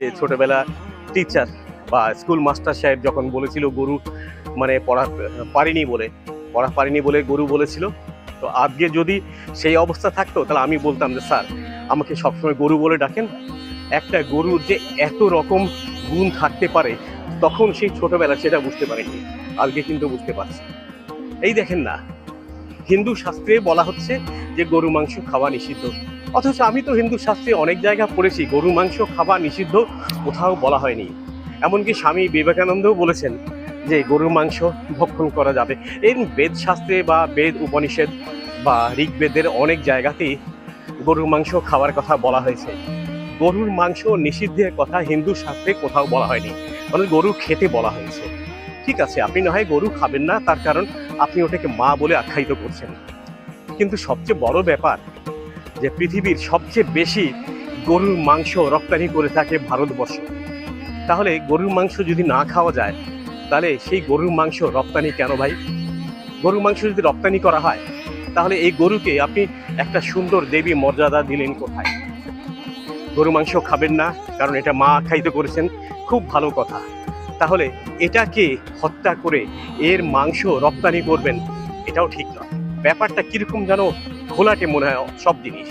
ছোটবেলা টিচার বা school master সাহেব যখন বলেছিল গরু মানে পড়া পারিনি বলে, পড়া পারিনি বলে গরু বলেছিল, তো আজকে যদি সেই অবস্থা থাকতো তাহলে আমি বলতাম যে, স্যার, আমাকে সবসময় গরু বলে ডাকেন। একটা গরুর যে এত রকম গুণ থাকতে পারে, তখন সেই ছোটবেলা সেটা বুঝতে পারেনি। আজকে কিন্তু বুঝতে পারছি। এই দেখেন না, হিন্দু শাস্ত্রে বলা হচ্ছে যে গরু, মাংস খাওয়া নিষিদ্ধ। অথচ আমি তো হিন্দু শাস্ত্রে অনেক জায়গা পড়েছি, গরু, মাংস খাওয়া নিষিদ্ধ কোথাও বলা হয়নি। এমনকি স্বামী বিবেকানন্দও বলেছেন যে গরুর মাংস ভক্ষণ করা যাবে। এই বেদ শাস্ত্রে বা বেদ উপনিষেদ বা ঋগ্বেদের অনেক জায়গাতেই গরুর মাংস খাওয়ার কথা বলা হয়েছে। গরুর, মাংস নিষিদ্ধের কথা হিন্দু শাস্ত্রে কোথাও বলা হয়নি মানে গরু খেতে বলা হয়েছে। ঠিক আছে, আপনি না হয় গরু খাবেন না, তার কারণ আপনি ওটাকে মা বলে আখ্যায়িত করছেন। কিন্তু সবচেয়ে বড় ব্যাপার যে পৃথিবীর সবচেয়ে বেশি গরুর মাংস রপ্তানি করে থাকে ভারতবর্ষ। তাহলে গরুর মাংস যদি না খাওয়া যায়, তাহলে সেই গরুর মাংস রপ্তানি কেন ভাই? গরুর মাংস যদি রপ্তানি করা হয়, তাহলে এই গরুকে আপনি একটা সুন্দর দেবী মর্যাদা দিলেন কোথায়? গরু মাংস খাবেন না, কারণ এটা মা আখ্যায়িত করেছেন, খুব ভালো কথা। তাহলে এটাকে হত্যা করে এর মাংস রপ্তানি করবেন, এটাও ঠিক নয়। ব্যাপারটা কীরকম যেন ঘোলাটে মনে হয় সব জিনিস।